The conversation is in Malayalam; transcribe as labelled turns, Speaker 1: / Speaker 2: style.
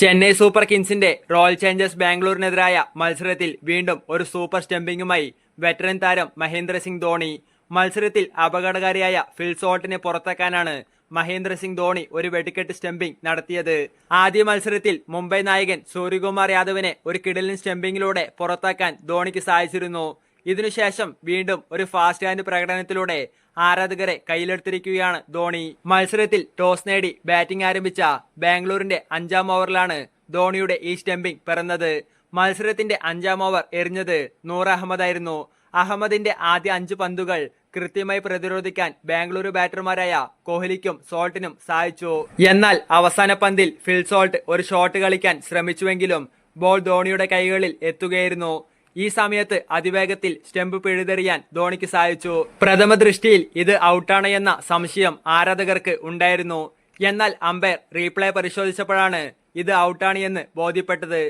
Speaker 1: ചെന്നൈ സൂപ്പർ കിങ്സിന്റെ റോയൽ ചലഞ്ചേഴ്സ് ബാംഗ്ലൂരിനെതിരായ മത്സരത്തിൽ വീണ്ടും ഒരു സൂപ്പർ സ്റ്റംപിങ്ങുമായി വെറ്ററൻ താരം മഹേന്ദ്ര സിംഗ് ധോണി മത്സരത്തിൽ അപകടകാരിയായ ഫിൽ സോൾട്ടിനെ പുറത്താക്കാനാണ് മഹേന്ദ്ര സിംഗ് ധോണി ഒരു വെടിക്കെട്ട് സ്റ്റംപിംഗ് നടത്തിയത്. ആദ്യ മത്സരത്തിൽ മുംബൈ നായകൻ സൂര്യകുമാർ യാദവിനെ ഒരു കിടലിൻ സ്റ്റംപിങ്ങിലൂടെ പുറത്താക്കാൻ ധോണിക്ക് സാധിച്ചിരുന്നു. ഇതിനുശേഷം വീണ്ടും ഒരു ഫാസ്റ്റ് ഹാൻഡ് പ്രകടനത്തിലൂടെ ആരാധകരെ കയ്യിലെടുത്തിരിക്കുകയാണ് ധോണി. മത്സരത്തിൽ ടോസ് നേടി ബാറ്റിംഗ് ആരംഭിച്ച ബാംഗ്ലൂരിന്റെ അഞ്ചാം ഓവറിലാണ് ധോണിയുടെ ഈ സ്റ്റംപിംഗ് പിറന്നത്. മത്സരത്തിന്റെ അഞ്ചാം ഓവർ എറിഞ്ഞത് നൂർ അഹമ്മദായിരുന്നു അഹമ്മദിന്റെ ആദ്യ അഞ്ച് പന്തുകൾ കൃത്യമായി പ്രതിരോധിക്കാൻ ബാംഗ്ലൂരു ബാറ്റർമാരായ കോഹ്ലിക്കും സോൾട്ടിനും സഹായിച്ചു എന്നാൽ അവസാന പന്തിൽ ഫിൽ സോൾട്ട് ഒരു ഷോട്ട് കളിക്കാൻ ശ്രമിച്ചുവെങ്കിലും ബോൾ ധോണിയുടെ കൈകളിൽ എത്തുകയായിരുന്നു. ഈ സമയത്ത് അതിവേഗത്തിൽ സ്റ്റെമ്പ് പിഴുതെറിയാൻ ധോണിക്ക് സാധിച്ചു. പ്രഥമ ദൃഷ്ടിയിൽ ഇത് ഔട്ടാണ് എന്ന സംശയം ആരാധകർക്ക് ഉണ്ടായിരുന്നു. എന്നാൽ അമ്പയർ റീപ്ലേ പരിശോധിച്ചപ്പോഴാണ് ഇത് ഔട്ടാണ് എന്ന് ബോധ്യപ്പെട്ടത്.